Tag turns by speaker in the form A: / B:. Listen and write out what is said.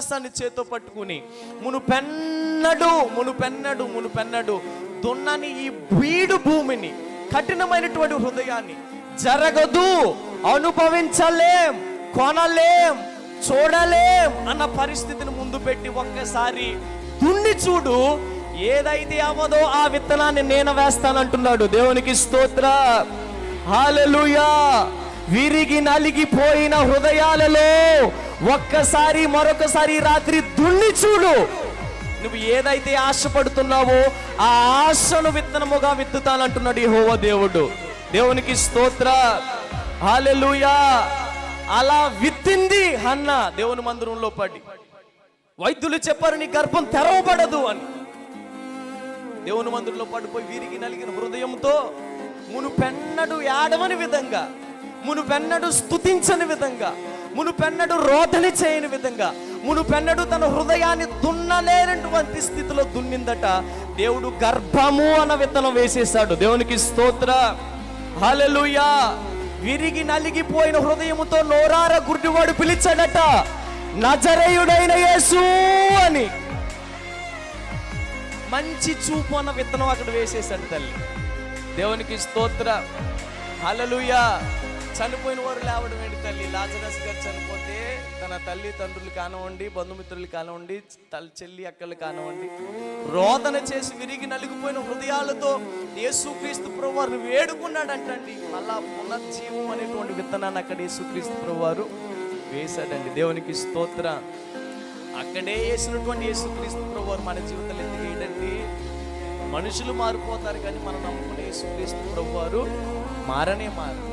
A: విశ్వాసాన్ని చేతో పట్టుకుని మునుపెన్నడు మునుపెన్నడు మునుపెన్నడు దున్నని ఈ బీడు భూమిని కఠినమైనటువంటి హృదయాన్ని జరగదు అనుభవించలేం కొనలేం చూడలేం అన్న పరిస్థితిని ముందు పెట్టి ఒక్కసారి దున్ని చూడు ఏదైతే అవ్వదో ఆ విత్తనాన్ని నేను వేస్తానంటున్నాడు. దేవునికి స్తోత్ర. హాలలుయా విరిగి నలిగిపోయిన హృదయాలలో ఒక్కసారి మరొకసారి రాత్రి దున్ని చూడు. నువ్వు ఏదైతే ఆశపడుతున్నావో ఆ ఆశను విత్తనముగా విత్తుతానంటున్నాడు హోవ దేవుడు. దేవునికి స్తోత్ర. హాలెలుయా అలా విత్తింది అన్న దేవుని మందిరంలో పడి. వైద్యులు చెప్పారు నీ గర్భం తెరవబడదు అని. దేవుని మందిరంలో పడిపోయి విరిగి నలిగిన హృదయంతో మునుపెన్నడు ఏడవని విధంగా మును పెన్నడు స్తుతించని విధంగా మునుపెన్నడు రోదన చేయని విధంగా మునుపెన్నడు తన హృదయాన్ని దున్నలేనటువంటి స్థితిలో దున్నిందట. దేవుడు గర్భము అన్న విత్తనం వేసేశాడు. దేవునికి స్తోత్ర. హలలుయా విరిగి నలిగిపోయిన హృదయముతో నోరార గుడ్డివాడు పిలిచాడట. నజరేయుడైన యేసు అని. మంచి చూపు అన్న విత్తనం అక్కడ వేసేసాడు తల్లి. దేవునికి స్తోత్ర. హలలుయా చనిపోయిన వారు లేవడం ఏంటి తల్లి? లాజరస్ గారు చనిపోతే తన తల్లి తండ్రులు కానివ్వండి బంధుమిత్రులు కానివ్వండి తల్లి చెల్లి అక్కలు కానివ్వండి రోదన చేసి విరిగి నలిగిపోయిన హృదయాలతో యేసుక్రీస్తు ప్రభు వారిని వేడుకున్నాడంటండి. మళ్ళా పునర్జీవం అనేటువంటి విత్తనాన్ని అక్కడ యేసుక్రీస్తు ప్రభు వారు వేశాడండి. దేవునికి స్తోత్ర. అక్కడే వేసినటువంటి యేసుక్రీస్తు ప్రభు వారు మన జీవితంలో ఎందుకు ఏంటంటే మనుషులు మారిపోతారు కానీ మనం నమ్ముకునే యేసుక్రీస్తు ప్రభు వారు మారనే మారు.